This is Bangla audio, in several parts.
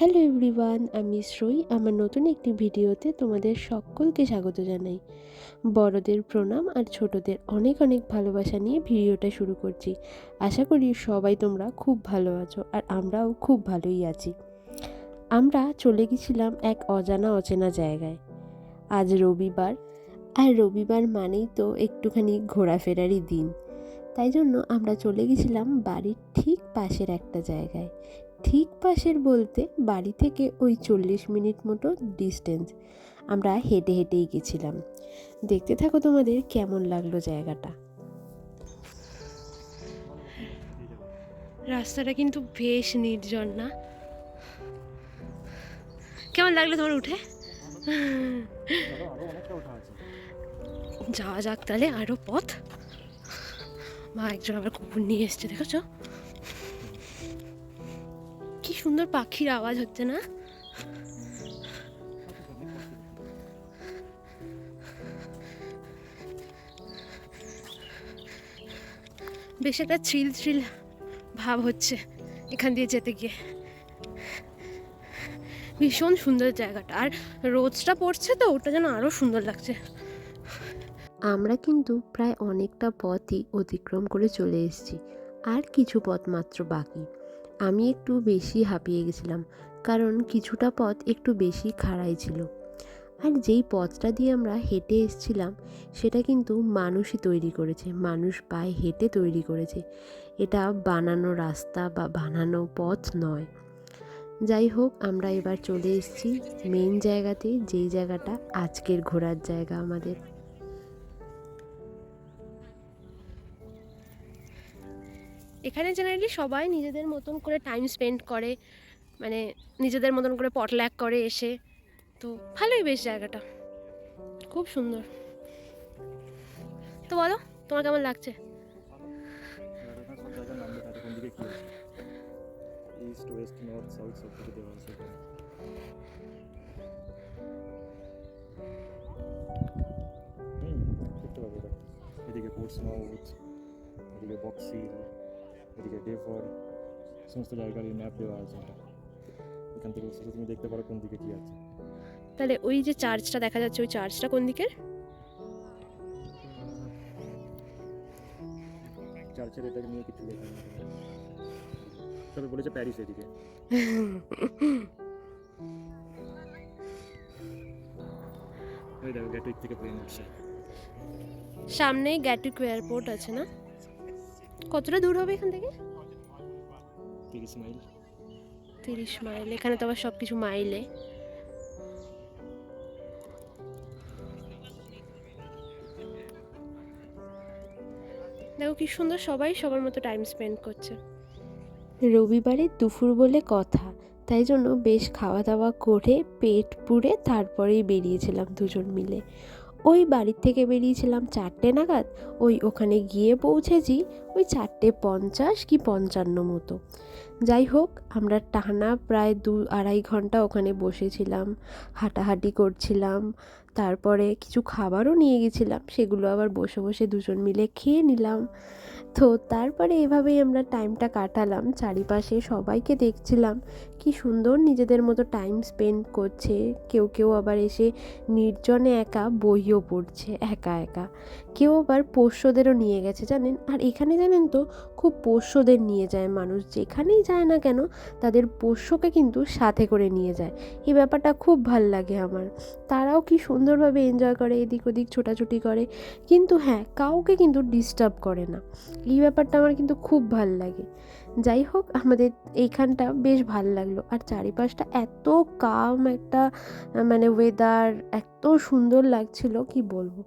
হ্যালো এভরিওয়ান, আমি শ্রই। আমার নতুন একটি ভিডিওতে তোমাদের সকলকে স্বাগত জানাই। বড়দের প্রণাম আর ছোটদের অনেক অনেক ভালোবাসা নিয়ে ভিডিওটা শুরু করছি। আশা করি সবাই তোমরা খুব ভালো আছো আর আমরাও খুব ভালোই আছি। আমরা চলে গেছিলাম এক অজানা অচেনা জায়গায়। আজ রবিবার, আর রবিবার মানেই তো একটুখানি ঘোরাফেরারই দিন। তাই জন্য আমরা চলে গেছিলাম বাড়ির ঠিক পাশের একটা জায়গায়। ঠিক পাশের বলতে বাড়ি থেকে ওই চল্লিশ মিনিট মতো ডিস্টেন্স আমরা হেঁটে হেঁটেই গেছিলাম। দেখতে থাকো তোমাদের কেমন লাগল জায়গাটা। রাস্তাটা কিন্তু বেশ নির্জন না? কেমন লাগল তোমার উঠে? যাওয়া যাক তাহলে আরও পথ। মা একজন আবার কুকুর নিয়ে এসছে, দেখেছ? কি সুন্দর পাখির আওয়াজ হচ্ছে না? বেশ একটা থ্রিল থ্রিল ভাব হচ্ছে এখান দিয়ে যেতে গিয়ে। ভীষণ সুন্দর জায়গাটা। আর রোদটা পড়ছে তো, ওটা যেন আরও সুন্দর লাগছে। আমরা কিন্তু প্রায় অনেকটা পথই অতিক্রম করে চলে এসেছি, আর কিছু পথ মাত্র বাকি। আমি একটু বেশি হাঁপিয়ে গেছিলাম, কারণ কিছুটা পথ একটু বেশি খাড়াই ছিল। আর যেই পথটা দিয়ে আমরা হেঁটে এসেছিলাম, সেটা কিন্তু মানুষই তৈরি করেছে, মানুষ পায়ে হেঁটে তৈরি করেছে। এটা বানানো রাস্তা বা বানানো পথ নয়। যাই হোক, আমরা এবার চলে এসেছি মেন জায়গাতে, যেই জায়গাটা আজকের ঘোরার জায়গা আমাদের। এখানে জেনারেলি সবাই নিজেদের মতন করে টাইম স্পেন্ড করে মানে নিজেদের মতন করে পটল্যাক করে এসে। তো ভালোই বেশ জায়গাটা। খুব সুন্দর। তো বলো, তোমার কেমন লাগছে? এটা। এদিকে পোর্টসমাউথ এদিকে বক্সিল এদিকে ডেভন সমস্ত জায়গার এই ম্যাপ দেওয়া আছে। এখান থেকে বসে তুমি দেখতে পারো কোন দিকে কি আছে। তাহলে ওই যে চার্চটা দেখা যাচ্ছে ওই চার্চটা কোন দিকের? চার্চের এটাকে নিয়ে কিছু লেখা তবে বলেছে প্যারিস এদিকে। ওই দেখো থেকে প্লেন উঠছে সামনেই গ্যাটুক এয়ারপোর্ট আছে না? কতটা দূর হবে এখান থেকে? তিরিশ মাইল। তিরিশ মাইল এখানে তো আবার সব কিছু মাইলে। দেখো কি সুন্দর সবাই সবার মতো টাইম স্পেন্ড করছে। রবিবারে দুপুর বলে কথা তাই জন্য বেশ খাওয়া দাওয়া করে পেট পুড়ে তারপরেই বেরিয়েছিলাম দুজন মিলে। ওই বাড়ির থেকে বেরিয়েছিলাম চারটে নাগাদ। ওই ওখানে গিয়ে পৌঁছেছি ওই চারটে পঞ্চাশ কি পঞ্চান্ন মতো। যাই হোক, আমরা টানা প্রায় দু আড়াই ঘণ্টা ওখানে বসেছিলাম, হাঁটাহাঁটি করছিলাম তারপরে কিছু খাবারও নিয়ে গেছিলাম, সেগুলো আবার বসে বসে দুজন মিলে খেয়ে নিলাম। তো তারপরে এভাবেই আমরা টাইমটা কাটালাম, চারিপাশে সবাইকে দেখছিলাম কি সুন্দর নিজেদের মতো টাইম স্পেন্ড করছে, কেউ কেউ আবার এসে নির্জনে একা বইও পড়ছে, একা একা। কেউ আবার পোষ্যদেরও নিয়ে গেছে, জানেন? আর এখানে জানেন তো, খুব পোষ্যদের নিয়ে যায় মানুষ। যেখানেই যায় না কেন, তাদের পোষ্যকে কিন্তু সাথে করে নিয়ে যায়। এই ব্যাপারটা খুব ভালো লাগে আমার। তারাও কি সুন্দরভাবে এনজয় করে, এদিক ওদিক ছোটাছুটি করে। কিন্তু হ্যাঁ কাউকে কিন্তু ডিস্টার্ব করে না। এই ব্যাপারটা আমার কিন্তু খুব ভালো লাগে। যাই হোক, আমাদের এইখানটা বেশ ভালো লাগল। আর চারিপাশটা এত কাম একটা মানে ওয়েদার এত সুন্দর লাগছিল, কি বলব?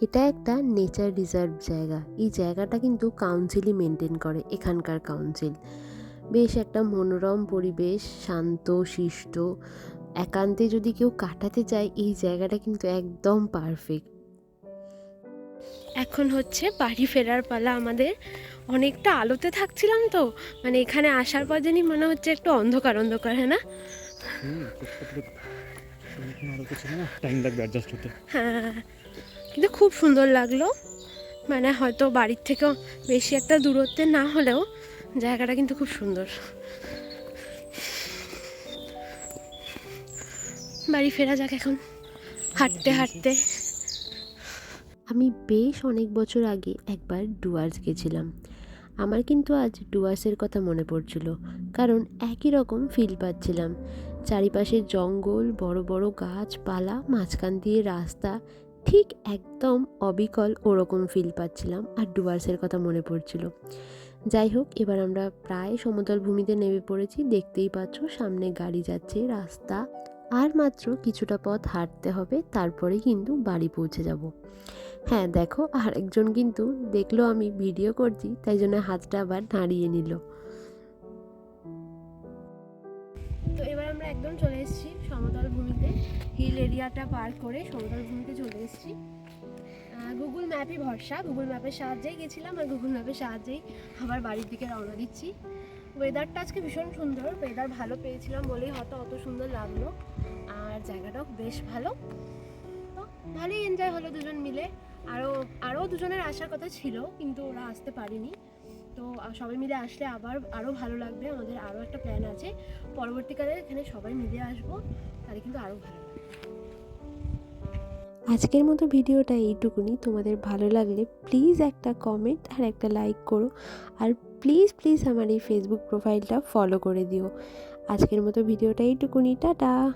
এটা একটা নেচার রিজার্ভ জায়গা এই জায়গাটা কিন্তু কাউন্সিলই মেনটেন করে এখানকার কাউন্সিল বেশ একটা মনোরম পরিবেশ শান্ত শিষ্ট একান্তে যদি কেউ কাটাতে চায় এই জায়গাটা কিন্তু একদম পারফেক্ট এখন হচ্ছে বাড়ি ফেরার পালা আমাদের অনেকটা আলোতে থাকছিলাম তো মানে এখানে আসার পর জানি মনে হচ্ছে একটু অন্ধকার অন্ধকার হ্যাঁ না টাইম লাগবে অ্যাডজাস্ট হতে হ্যাঁ কিন্তু খুব সুন্দর লাগল। মানে হয়তো বাড়ির থেকেও বেশি একটা দূরত্বে না হলেও জায়গাটা কিন্তু খুব সুন্দর। বাড়ি ফেরা যাক এখন। হাঁটতে হাঁটতে। আমি বেশ অনেক বছর আগে একবার ডুয়ার্স গেছিলাম। আমার কিন্তু আজ ডুয়ার্সের কথা মনে পড়ছিল, কারণ একই রকম ফিল পাচ্ছিলাম। চারিপাশে জঙ্গল, বড় বড় গাছপালা, মাঝখান দিয়ে রাস্তা ঠিক একদম অবিকল ওরকম ফিল পাচ্ছিলাম আর ডুয়ার্সের কথা মনে পড়ছিল। যাই হোক, এবার আমরা প্রায় সমতল ভূমিতে নেমে পড়েছি। দেখতেই পাচ্ছ, সামনে গাড়ি যাচ্ছে, রাস্তা। আর মাত্র কিছুটা পথ হাঁটতে হবে, তারপরে কিন্তু বাড়ি পৌঁছে যাব। হ্যাঁ দেখো আর একজন কিন্তু দেখল আমি ভিডিও করছি, তাই জন্য হাতটা আবার নাড়িয়ে নিল। তো এবার আমরা একদম চলে এসেছি সমতল ভূমিতে। হিল এরিয়াটা পার করে সমতল ভূমিতে চলে এসেছি। গুগল ম্যাপই ভরসা। গুগল ম্যাপের সাহায্যেই গেছিলাম আর গুগল ম্যাপের সাহায্যেই আবার বাড়ির দিকে রওনা দিচ্ছি। ওয়েদারটা আজকে ভীষণ সুন্দর। ওয়েদার ভালো পেয়েছিলাম বলেই হয়তো অত সুন্দর লাগল। আর জায়গাটাও বেশ ভালো। তো ভালোই এনজয় হলো দুজন মিলে। আরও আরও দুজনের আসার কথা ছিল, কিন্তু ওরা আসতে পারেনি। তো সবাই মিলে আসলে আবার আরও ভালো লাগবে। আমাদের আরও একটা প্ল্যান আছে। পরবর্তীকালে এখানে সবাই মিলে আসব। তাহলে কিন্তু আরও ভালো আজকের মতো ভিডিওটা এইটুকুনি। তোমাদের ভালো লাগলে প্লিজ একটা কমেন্ট আর একটা লাইক করো। আর প্লিজ প্লিজ আমার এই ফেসবুক প্রোফাইলটা ফলো করে দিও। আজকের মতো ভিডিওটা এইটুকুনি। টাটা!